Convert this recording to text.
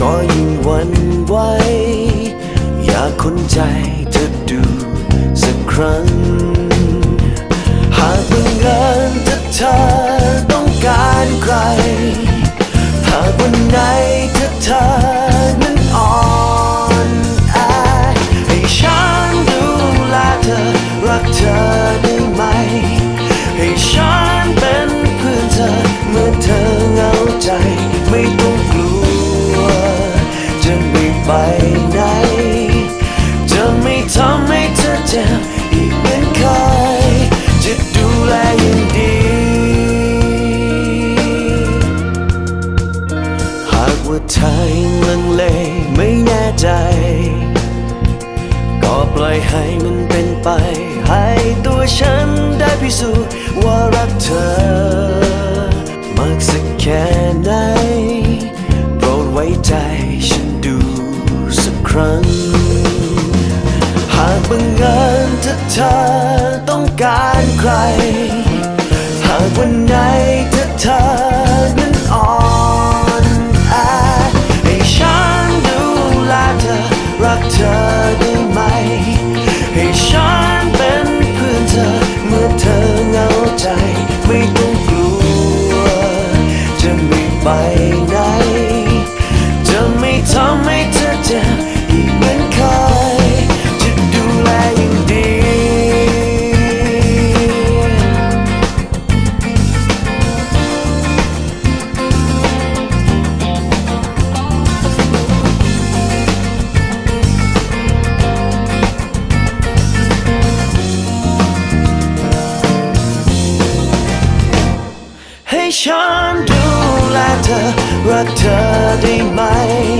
ก็ยิ่งวันไหวอยากคนใจจะดูสักครั้ง หากบังเอิญถ้าเธอต้องการใคร หากวันไหนถ้าเธอนั้นอ่อนแอให้ฉันดูแลเธอรักเธอได้ไหมให้ฉัน ธอยังลังเลไม่แน่ใจ ก็ปล่อยให้มันเป็นไป ให้ตัวฉันได้พิสูจน์ว่ารักเธอ มากสักแค่ไหนโปรดไว้ใจฉันดูสักครั้ง หากบังเอิญถ้าเธอต้องการใคร หากวันไหนถ้าเธอ ฉันดูแลเธอรักเธอได้ไหมให้ฉั